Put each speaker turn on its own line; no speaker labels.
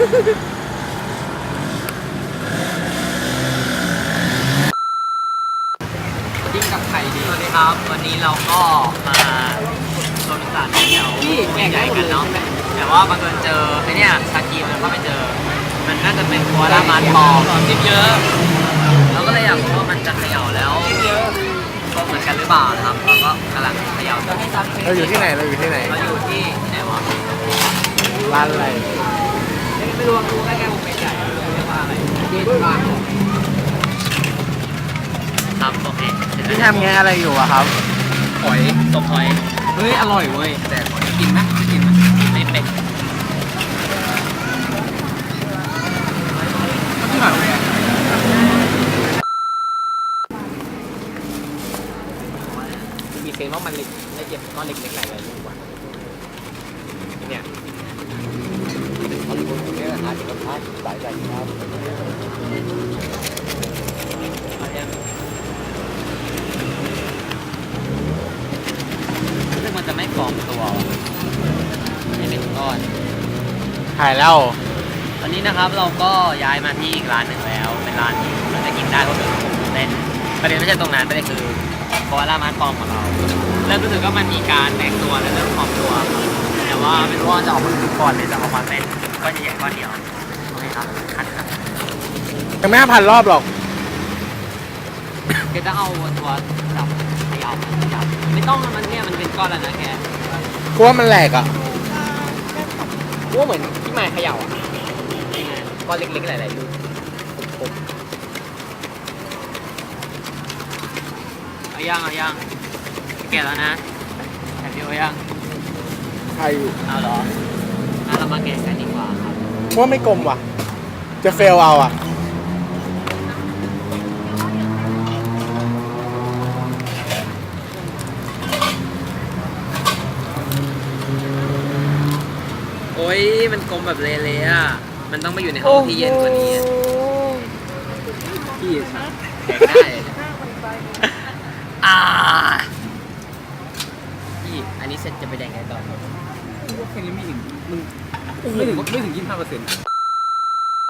ดิ้งกับไข่ดี
สวัสดีครับ วันนี้เราก็มาชนสารเที่ยว
พี่แกะ
ใหญ่กันเนาะแต่ว่าบังเอิญเจอไอ้เนี่ยสกีมันก็ไม่เจอ มันน่าจะเป็นตัวรามันปลอม
จิ้มเยอะ
เราก็เลยอยากรู้ว่ามันจะเขย่าแล้ว
เยอะ
ก็เหมือนกันหรือเปล่านะครับเราก็กำลังเขย่าอยู่
ให้ซับ
เราอยู่ที่ไหนเราอยู่ที่ไหน
เราอยู่ที่ไหนวะ
ร้านอะไร
ไม่รู้รู้แค่แค่วงเป็นใหญ่เรียกว่าอะไรเย็นมาก
ครับโอเคเสร็จ
พี่
แล้ว
ทำไงอะไรอยู่อะครับ
หอยตบหอย
เฮ้ย อร่อยเว้ย แต่กินไหมกินไหม
ไม่เป็ด
ที่หอยเลย
มีเซนว่ามันเล็กละเอียดก้อนเล็กๆหลายๆลูกว่ะเนี่ย
ขอบคุณ คุณเนี่ยนะที่กับท่านสายใจครับ
เอายังซึ่งมันจะไม่ฟอร์มตัวว่ะไม่เป็นก้อน
ถ่ายแล้ว
ตอนนี้นะครับเราก็ย้ายมาที่อีกร้านหนึ่งแล้ว เป็นร้านที่เราจะกินได้ก็คือเต้นประเด็นไม่ใช่ตรงนั้นประเด็นคือเพราะว่าร้านมันฟอร์มของเราเริ่มรู้สึกว่ามันมีการแตกตัวและเริ่มฟอร์มตัวครับแต่ว่าไม่รู้ว่าจะออกมาเป็นก้อนหรือจะออกมาเป็น ก้อนใหญ่ๆก้อนเดียวโอเคครับคัดครับ
ยังไม่ห้าพันรอบหรอก
แกจะเอาตัวจับขยับขยับไม่ต้องนะมันเนี่ยมันเป็นก้อนแล้วนะแก
กลัวมันแหลกอะ
กูว่าเหมือนที่มายเขย่าอะนี่ไงก้อนเล็กๆหลายๆลูกปุ๊บเอาย่างเอาย่างแกะแล้วนะแอบเดียวเอาย่าง
ใครอยู่
เอาเหรองั้น เรามาแกะกันดีกว่าครับ
กลัวไม่กลมว่ะ จะเฟลเอาอะ
โอ้ยมันกลมแบบเละๆอะ มันต้องไปอยู่ในห้องที่เย็นกว่านี้อะ
พี่
แกะได้อ่าพี่อันนี้เสร็จจะไปแดงไงต่อ
พ วกแค่นี้ไม่ถึงมึงไม่ถึงไม่ถึงยี่สิบห้าเปอร์เซ็นต์